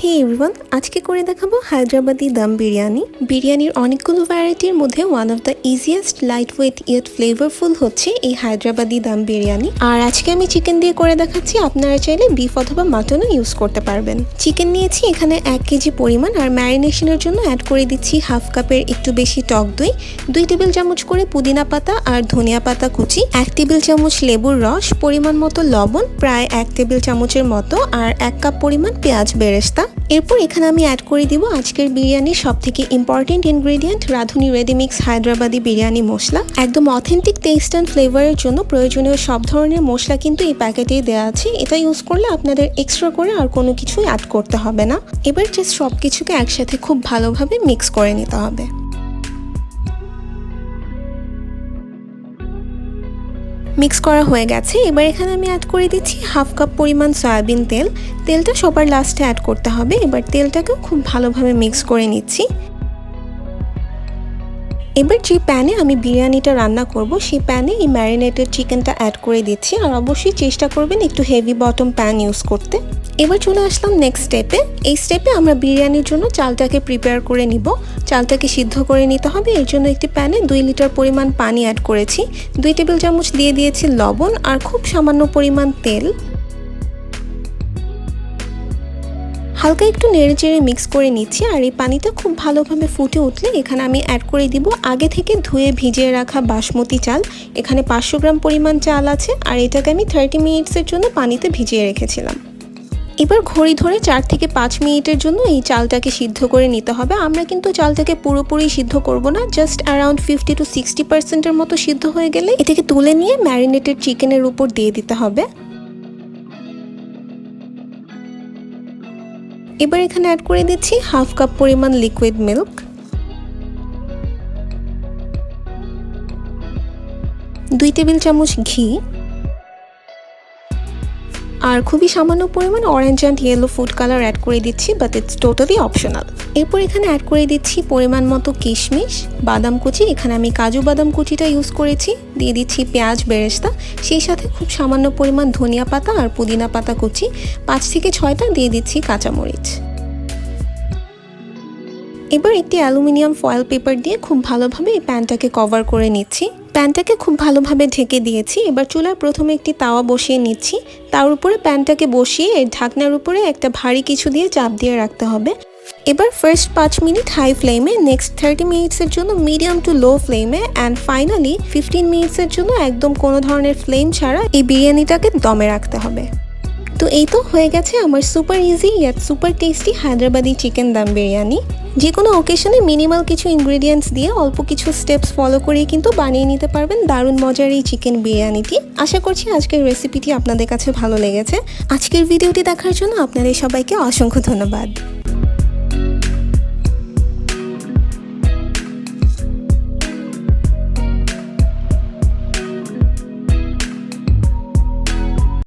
হে everyone আজকে করে দেখাবো হায়দ্রাবাদি দম বিরিয়ানি। বিরিয়ানির অনেকগুলো ভ্যারাইটির মধ্যে one of the easiest light weight yet flavourful হচ্ছে এই হায়দ্রাবাদি দাম বিরিয়ানি। আর আজকে আমি চিকেন দিয়ে করে দেখাচ্ছি, আপনারা চাইলে বিফ অথবা মাটনও ইউজ করতে পারবেন। চিকেন নিয়েছি এখানে এক কেজি পরিমাণ, আর ম্যারিনেশনের জন্য অ্যাড করে দিচ্ছি হাফ কাপের একটু বেশি টক দই, দুই টেবিল চামচ করে পুদিনা পাতা আর ধনিয়া পাতা কুচি, এক টেবিল চামচ লেবুর রস, পরিমাণ মতো লবণ, প্রায় এক টেবিল চামচের মতো, আর এক কাপ পরিমাণ পেঁয়াজ বেরেস্তা এরপর এখানে আমি অ্যাড করে দিব আজকের বিরিয়ানির সব থেকে important ingredient Radhuni ready mix Hyderabadi biryani masala. একদম অথেন্টিক টেস্ট অ্যান্ড ফ্লেভারের জন্য প্রয়োজনীয় সব ধরনের মশলা কিন্তু এই প্যাকেটেই দেওয়া আছে। এটা ইউজ করলে আপনাদের এক্সট্রা করে আর কোনো কিছুই অ্যাড করতে হবে না। এবার জাস্ট সব কিছুকে একসাথে খুব ভালোভাবে মিক্স করে নিতে হবে। মিক্স করা হয়ে গেছে। এবার এখানে আমি অ্যাড করে দিচ্ছি হাফ কাপ পরিমাণ সয়াবিন তেল। তেলটা সবার লাস্টে অ্যাড করতে হবে। এবার তেলটাকেও খুব ভালোভাবে মিক্স করে নিচ্ছি। এবার যে প্যানে আমি বিরিয়ানিটা রান্না করব, সেই প্যানে এই ম্যারিনেটেড চিকেনটা অ্যাড করে দিচ্ছি। আর অবশ্যই চেষ্টা করবেন একটু হেভি বটম প্যান ইউজ করতে। এবার চলে আসলাম নেক্সট স্টেপে এই স্টেপে আমরা বিরিয়ানির জন্য চালটাকে প্রিপেয়ার করে নিব। চালটাকে সিদ্ধ করে নিতে হবে। এর জন্য একটি প্যানে দুই লিটার পরিমাণ পানি অ্যাড করেছি। দুই টেবিল চামচ দিয়ে দিয়েছি লবণ আর খুব সামান্য পরিমাণ তেল। হালকা একটু নেড়ে চেড়ে মিক্স করে নিচ্ছি আর এই পানিটা খুব ভালোভাবে ফুটে উঠলে এখানে আমি অ্যাড করে দিব আগে থেকে ধুয়ে ভিজিয়ে রাখা বাসমতি চাল। এখানে পাঁচশো গ্রাম পরিমাণ চাল আছে আর এটাকে আমি থার্টি মিনিটসের জন্য পানিতে ভিজিয়ে রেখেছিলাম। এবার ঘড়ি ধরে চার থেকে পাঁচ মিনিটের জন্য এই চালটাকে সিদ্ধ করে নিতে হবে। আমরা কিন্তু চালটাকে পুরোপুরি সিদ্ধ করব না just around fifty to sixty পার্সেন্টের মতো সিদ্ধ হয়ে গেলে এটাকে তুলে নিয়ে ম্যারিনেটেড চিকেনের উপর দিয়ে দিতে হবে। এবার এখানে অ্যাড করে দিচ্ছি হাফ কাপ পরিমাণ লিকুইড মিল্ক দুই টেবিল চামচ ঘি। আর খুবই সামান্য পরিমাণ orange and yellow food colour add করে দিচ্ছি বাট ইটস টোটালি অপশনাল এরপর এখানে অ্যাড করে দিচ্ছি পরিমাণ মতো কিশমিশ, বাদাম কুচি, এখানে আমি কাজু বাদাম কুচিটা ইউজ করেছি, দিয়ে দিচ্ছি পেঁয়াজ, বেরেস্তা, সেই সাথে খুব সামান্য পরিমাণ ধনিয়া পাতা আর পুদিনা পাতা কুচি, পাঁচ থেকে ছয়টা দিয়ে দিচ্ছি কাঁচামরিচ। এবার একটি অ্যালুমিনিয়াম ফয়েল পেপার দিয়ে খুব ভালোভাবে এই প্যানটাকে কভার করে নিচ্ছি। প্যানটাকে খুব ভালোভাবে ঢেকে দিয়েছি। এবার চুলার প্রথমে একটি তাওয়া বসিয়ে নিচ্ছি। তার উপরে প্যানটাকে বসিয়ে এর ঢাকনার উপরে একটা ভারী কিছু দিয়ে চাপ দিয়ে রাখতে হবে। এবার ফার্স্ট পাঁচ মিনিট হাই ফ্লেমে নেক্সট থার্টি মিনিটসের জন্য মিডিয়াম টু লো ফ্লেমে অ্যান্ড ফাইনালি ফিফটিন মিনিটসের জন্য একদম কোনো ধরনের ফ্লেম ছাড়া এই বিরিয়ানিটাকে দমে রাখতে হবে। তো এই তো হয়ে গেছে আমার super easy yet super tasty Hyderabadi chicken dum biryani. যে কোনো ওকেশনে মিনিমাল কিছু ইনগ্রেডিয়েন্টস দিয়ে অল্প কিছু স্টেপস ফলো করেই কিন্তু বানিয়ে নিতে পারবেন দারুণ মজার এই চিকেন বিরিয়ানিটি। আশা করছি আজকের রেসিপিটি আপনাদের কাছে ভালো লেগেছে। আজকের ভিডিওটি দেখার জন্য আপনাদের সবাইকে অসংখ্য ধন্যবাদ।